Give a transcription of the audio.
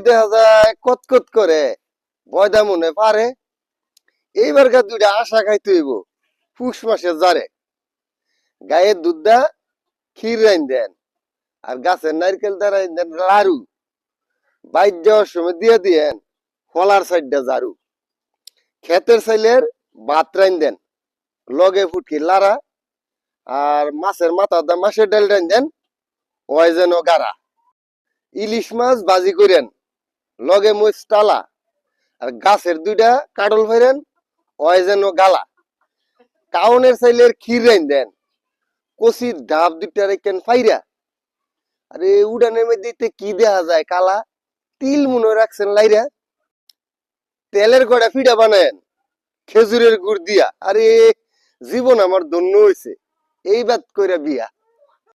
দেখা যায় করে। এইবার আশা মাসে জারে। গায়ের দুধ দা ক্ষীর রাইন দেন। আর গাছের নারকেল দা দেন লাড়ু বাইর যাওয়ার সময় দিয়ে দিয়েন, ফলার সাইডটা জারু। ক্ষেতের সাইলের ভাত রাইন দেন। লগে ফুটকি লারা আর মাছের মাথা দা মাছের ডাল রাইন দেন, ওই যেন গাড়া। ইলিশ মাছ বাজি করেন লগে মুচ টালা। আর গাছের দুইটা কাটল ফেরেন ওই যেন গালা। কাউনের সাইলের ক্ষীর রাইন দেন কষির ডাব দুইটা রেখেন ফাইরা। আরে উড়ানের মধ্যে কি দেখা যায় কালা? তিল মনে রাখছেন লাইরা। তেলের গড়া ফিডা বানায়েন, খেজুরের গুড় দিয়া। আরে জীবন আমার ধন্য হয়েছে এই বাদ কইরা বিয়া।